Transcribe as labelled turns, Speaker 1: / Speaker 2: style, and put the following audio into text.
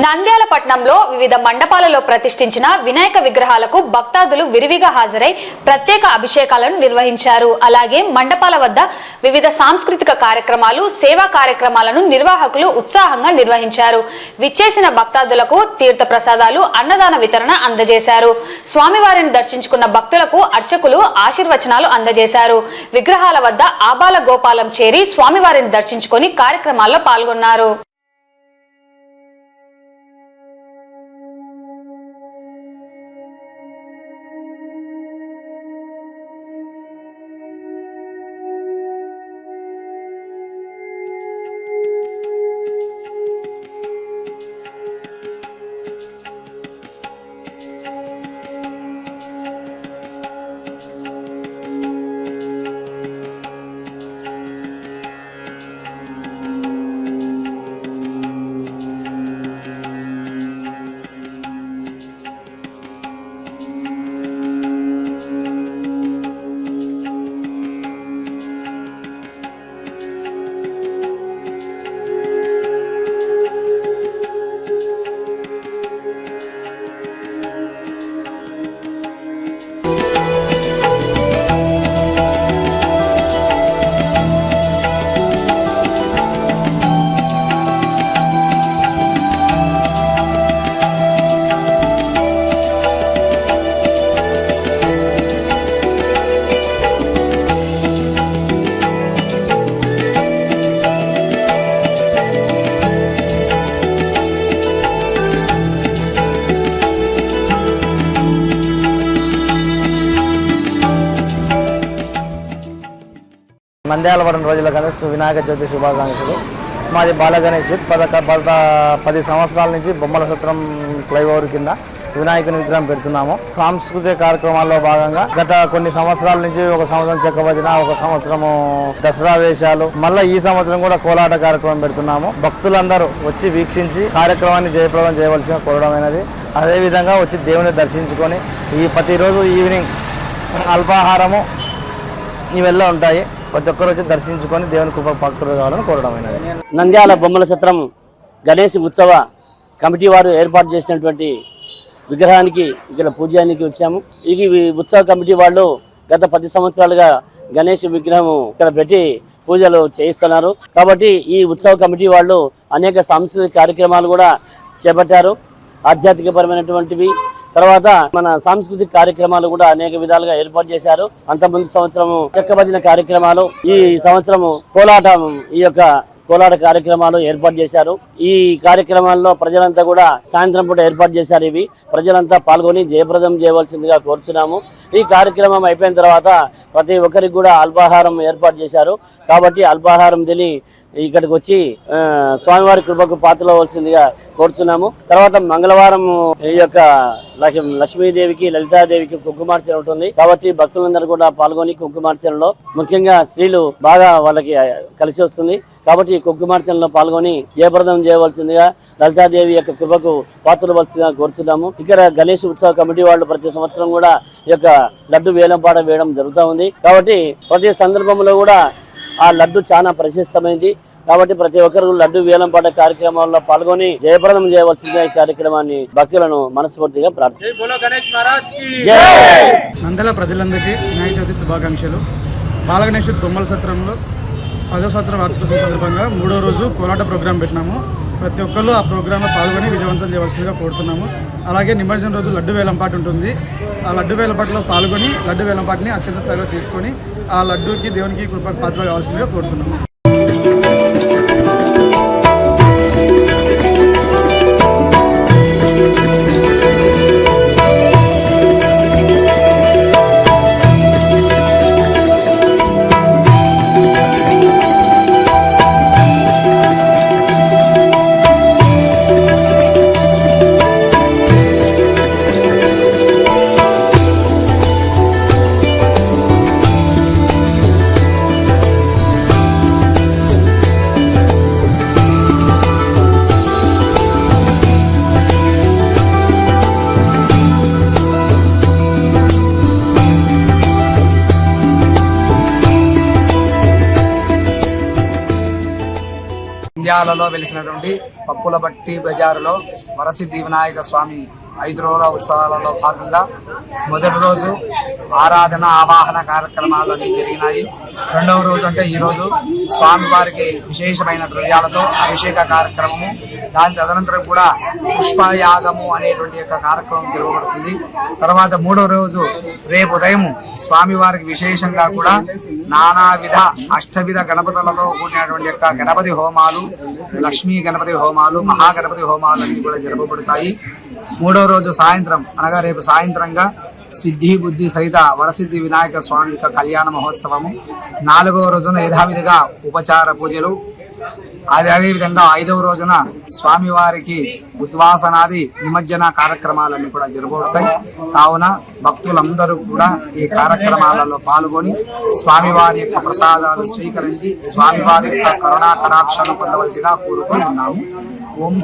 Speaker 1: నంద్యాల పట్నంలో వివిధ మండపాలలో ప్రతిష్ఠించిన వినాయక విగ్రహాలకు భక్తాదులు విరివిగా హాజరై ప్రత్యేక అభిషేకాలను నిర్వహించారు. అలాగే మండపాల వద్ద వివిధ సాంస్కృతిక కార్యక్రమాలు సేవా కార్యక్రమాలను నిర్వాహకులు ఉత్సాహంగా నిర్వహించారు. విచ్చేసిన భక్తాదులకు తీర్థ ప్రసాదాలు అన్నదాన వితరణ అందజేశారు. స్వామివారిని దర్శించుకున్న భక్తులకు అర్చకులు ఆశీర్వచనాలు అందజేశారు. విగ్రహాల వద్ద ఆబాల గోపాలం చేరి స్వామివారిని దర్శించుకొని కార్యక్రమాల్లో పాల్గొన్నారు.
Speaker 2: నంద్యాలవరం రోజుల గణేష్ వినాయక చవితి శుభాకాంక్షలు. మాది బాలగణేష్ పదక పద పది సంవత్సరాల నుంచి బొమ్మల సత్రం ఫ్లైఓవర్ కింద వినాయకుని విగ్రహం పెడుతున్నాము. సాంస్కృతిక కార్యక్రమాల్లో భాగంగా గత కొన్ని సంవత్సరాల నుంచి ఒక సంవత్సరం చెక్క భజన ఒక సంవత్సరము దసరా వేషాలు మళ్ళీ ఈ సంవత్సరం కూడా కోలాట కార్యక్రమం పెడుతున్నాము. భక్తులందరూ వచ్చి వీక్షించి కార్యక్రమాన్ని జయప్రదం చేయవలసిన కోరడమైనది అదేవిధంగా వచ్చి దేవుని దర్శించుకొని ఈ ప్రతిరోజు ఈవినింగ్ అల్పాహారము ఇవెల్లా ఉంటాయి. ప్రతి ఒక్కరు వచ్చి దర్శించుకొని దేవుని కృప భక్తులు కావాలని కోరడమైనది
Speaker 3: నంద్యాల బొమ్మల చిత్రం గణేష్ ఉత్సవ కమిటీ వారు ఏర్పాటు చేసినటువంటి విగ్రహానికి ఇక్కడ పూజానికి వచ్చాము. ఈ ఉత్సవ కమిటీ వాళ్ళు గత పది సంవత్సరాలుగా గణేష్ విగ్రహం ఇక్కడ పెట్టి పూజలు చేయిస్తున్నారు. కాబట్టి ఈ ఉత్సవ కమిటీ వాళ్ళు అనేక సాంస్కృతిక కార్యక్రమాలు కూడా చేపట్టారు. ఆధ్యాత్మికపరమైనటువంటివి తర్వాత మన సాంస్కృతిక కార్యక్రమాలు కూడా అనేక విధాలుగా ఏర్పాటు చేశారు. అంత ముందు సంవత్సరము చెక్కబదిన కార్యక్రమాలు ఈ సంవత్సరము కోలాటం ఈ యొక్క కోలాట కార్యక్రమాలు ఏర్పాటు చేశారు. ఈ కార్యక్రమాల్లో ప్రజలంతా కూడా సాయంత్రం పూట ఏర్పాటు చేశారు ఇవి. ప్రజలంతా పాల్గొని జయప్రదం చేయవలసిందిగా కోరుతున్నాము ఈ కార్యక్రమం అయిపోయిన తర్వాత ప్రతి ఒక్కరికి కూడా అల్పాహారం ఏర్పాటు చేశారు. కాబట్టి అల్పాహారం తిని ఇక్కడికి వచ్చి స్వామివారి కృపకు పాత్రలవలసిందిగా కోరుతున్నాము తర్వాత మంగళవారం ఈ యొక్క లక్ష్మీ- లక్ష్మీదేవికి లలితాదేవికి కుంకుమార్చన ఉంటుంది. కాబట్టి భక్తులందరూ కూడా పాల్గొని కుంకుమార్చనలో ముఖ్యంగా స్త్రీలు బాగా వాళ్ళకి కలిసి వస్తుంది. కాబట్టి ఈ కుంకుమార్చనలో పాల్గొని జయప్రదం చేయవలసిందిగా లలితాదేవి యొక్క కృపకు పాత్రవలసిందిగా కోరుతున్నాము ఇక్కడ గణేష్ ఉత్సవ కమిటీ వాళ్ళు ప్రతి సంవత్సరం కూడా ఈ యొక్క లడ్డు వేలంపాట వేయడం జరుగుతూ ఉంది. కాబట్టి ప్రతి సందర్భంలో కూడా ఆ లడ్డు చాలా ప్రశస్తమైంది. కాబట్టి ప్రతి ఒక్కరు లడ్డు వేలంపాట కార్యక్రమాల్లో పాల్గొని జయప్రదం చేయవలసిందిగా ఈ కార్యక్రమాన్ని భక్తులను మనస్ఫూర్తిగా ప్రార్థన
Speaker 4: నందల ప్రజలందరికీ వినాయక చవితి శుభాకాంక్షలు. బాలగణేశ్వర్ బొమ్మల సత్రంలో పదో సంవత్సరం వార్షికోత్సవం సందర్భంగా మూడో రోజు కోలాట ప్రోగ్రాం పెట్టినాము. ప్రతి ఒక్కరు ఆ ప్రోగ్రాంలో పాల్గొని విజయవంతం చేయవలసిందిగా కోరుతున్నాము. అలాగే నిమజ్జనం రోజు లడ్డు వేలంపాటు ఉంటుంది. ఆ లడ్డు వేలంపాటులో పాల్గొని లడ్డు వేలంపాటిని అత్యంత స్థాయిలో తీసుకొని ఆ లడ్డూకి దేవునికి కృప పాత్ర కావాల్సిందిగా కోరుతున్నాము.
Speaker 5: నంద్యాలలో వెలిసినటువంటి పప్పుల బట్టి బజారులో వరసిద్ధి వినాయక స్వామి ఐదు రోజుల ఉత్సవాలలో భాగంగా మొదటి రోజు ఆరాధన ఆవాహన కార్యక్రమాలు కార్యక్రమాలన్నీ జరిగినాయి. రెండవ రోజు అంటే ఈ రోజు స్వామివారికి విశేషమైన ద్రవ్యాలతో అభిషేక కార్యక్రమము. దాని తదనంతరం కూడా పుష్పయాగము అనేటువంటి యొక్క కార్యక్రమం జరగబడుతుంది. తర్వాత మూడో రోజు రేపు ఉదయం స్వామివారికి విశేషంగా కూడా నానావిధ అష్టవిధ గణపతులతో కూడినటువంటి యొక్క గణపతి హోమాలు లక్ష్మీ గణపతి హోమాలు మహాగణపతి హోమాలు అన్ని కూడా జరపబడతాయి. మూడో రోజు సాయంత్రం అనగా రేపు సాయంత్రంగా సిద్ధి బుద్ధి సహిత వరసిద్ధి వినాయక స్వామి యొక్క కళ్యాణ మహోత్సవము. నాలుగవ రోజున యథావిధిగా ఉపచార పూజలు. అదే అదేవిధంగా ఐదవ రోజున స్వామివారికి ఉద్వాసనాది నిమజ్జన కార్యక్రమాలన్నీ కూడా జరగబడతాయి కావున భక్తులందరూ కూడా ఈ కార్యక్రమాలలో పాల్గొని స్వామివారి యొక్క ప్రసాదాలు స్వీకరించి స్వామివారి యొక్క కరుణా కటాక్షాలు పొందవలసిగా కోరుకుంటున్నాము ఓం